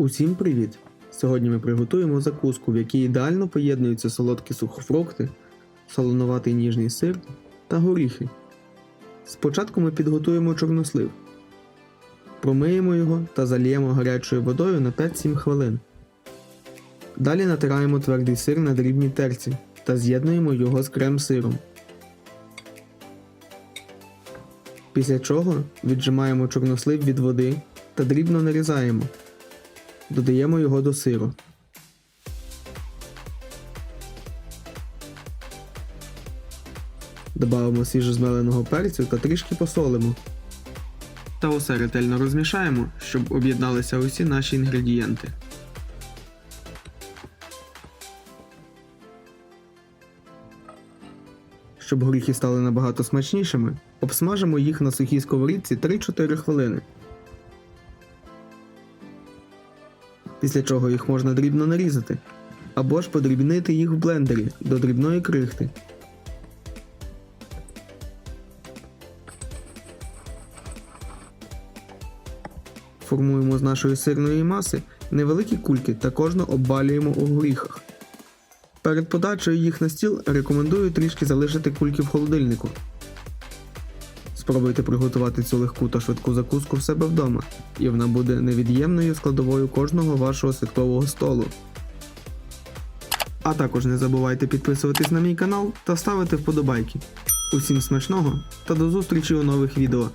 Усім привіт! Сьогодні ми приготуємо закуску, в якій ідеально поєднуються солодкі сухофрукти, солонуватий ніжний сир та горіхи. Спочатку ми підготуємо чорнослив. Промиємо його та заліємо гарячою водою на 5-7 хвилин. Далі натираємо твердий сир на дрібній терці та з'єднуємо його з крем-сиром. Після чого віджимаємо чорнослив від води та дрібно нарізаємо. Додаємо його до сиру. Добавимо свіжозмеленого перцю та трішки посолимо. Та усе ретельно розмішаємо, щоб об'єдналися усі наші інгредієнти. Щоб горіхи стали набагато смачнішими, обсмажимо їх на сухій сковорідці 3-4 хвилини. Після чого їх можна дрібно нарізати, або ж подрібнити їх в блендері до дрібної крихти. Формуємо з нашої сирної маси невеликі кульки та кожну обвалюємо у горіхах. Перед подачею їх на стіл рекомендую трішки залишити кульки в холодильнику. Спробуйте приготувати цю легку та швидку закуску в себе вдома, і вона буде невід'ємною складовою кожного вашого святкового столу. А також не забувайте підписуватись на мій канал та ставити вподобайки. Усім смачного та до зустрічі у нових відео.